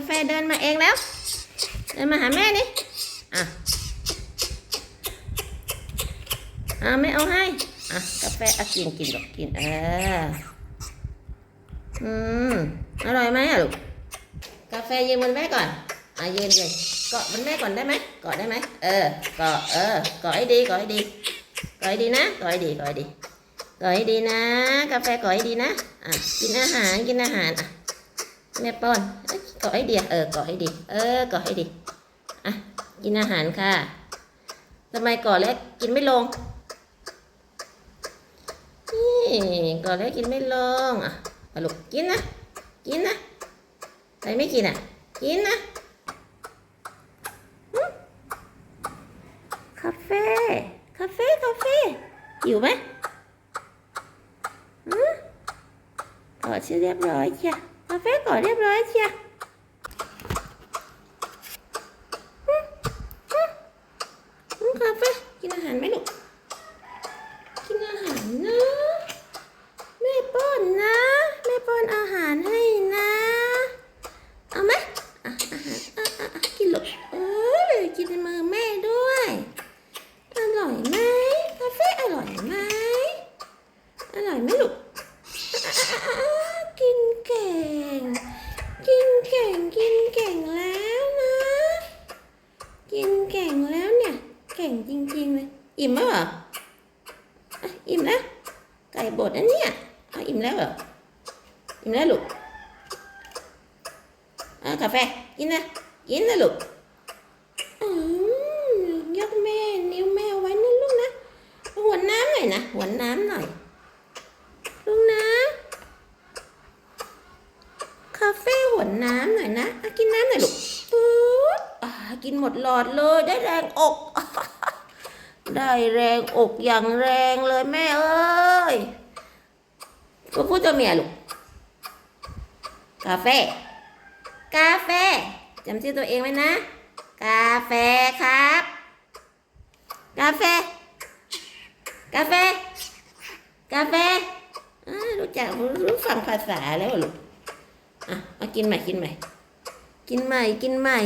าแฟเดินมาเองแล้ว เดินมาหาแม่นี่อะอะไม่เอาให้อะกาแฟอะกินกินหรอกกินเอออืมอร่อยไหมอะลูกกาแฟยืนบนแม่ก่อนอะยืนยืนเกาะบนแม่ก่อนได้ไหมเกาะได้ไหมเออเกาะเออเกาะให้ดีเกาะให้ดีเกาะให้ดีนะเกาะให้ดีเกาะให้ดีเกาะให้ดีนะ กาแฟเกาะให้ดีนะอะกินอาหารกินอาหารอะแม่ป้อนเอ้ยเกาะให้ดีเออเกาะให้ดีเออเกาะให้ดีอะกินอาหารค่ะทำไมเกาะเล็กกินไม่ลงนี่เกาะเล็กกินไม่ลงอะลูกกินนะกินนะใครไม่กินอะกินนะคาเฟ่คาเฟ่คาเฟ่หิวไหมหืมกอดชื่อเรียบร้อยเชียคาเฟ่กอดเรียบร้อยเชียหึหึหึคาเฟ่ กินอารไหมลูก กินอาหารนะ แม่ป้อนนะ แม่ป้อนอาหารให้นะ เอาไหมอะอาหารอกินลูกเอ้ยกินในมือแม่ด้วย อร่อยไหมคาเฟ่อร่อยไหมอร่อยไหมลูกอะอะอะอะกินเก่ง กินเก่ง กินเก่งแล้วนะ กินเก่งแล้วเนี่ย เก่งจริงๆเลย อิ่มแล้วเหรออะอิ่มแล้วไก่บดอันเนี่ยเอาอิ่มแล้วเหรออิ่มแล้วลูกอ่ากาแฟกินนะกินนะลูกอืมยกแม่นิ้วแม่ไว้นะลูกนะหัวน้ำหน่อยนะหัวน้ำหน่อยลูกนะคาเฟ่หัวน้ำหน่อยนะกินน้ำหน่อยลูกปุ๊บอ่ากินหมดหลอดเลยได้แรงอก ได้แรงอกอย่างแรงเลยแม่เอ้ยตัวผู้ตัวเมียลูกกาแฟ กาแฟจำชื่อตัวเองไว้นะ กาแฟครับ กาแฟ กาแฟ กาแฟอ่ารู้จักรู้ฟังภาษาแล้วลูกอะมากินใหม่กินใหม่ กินใหม่กินใหม่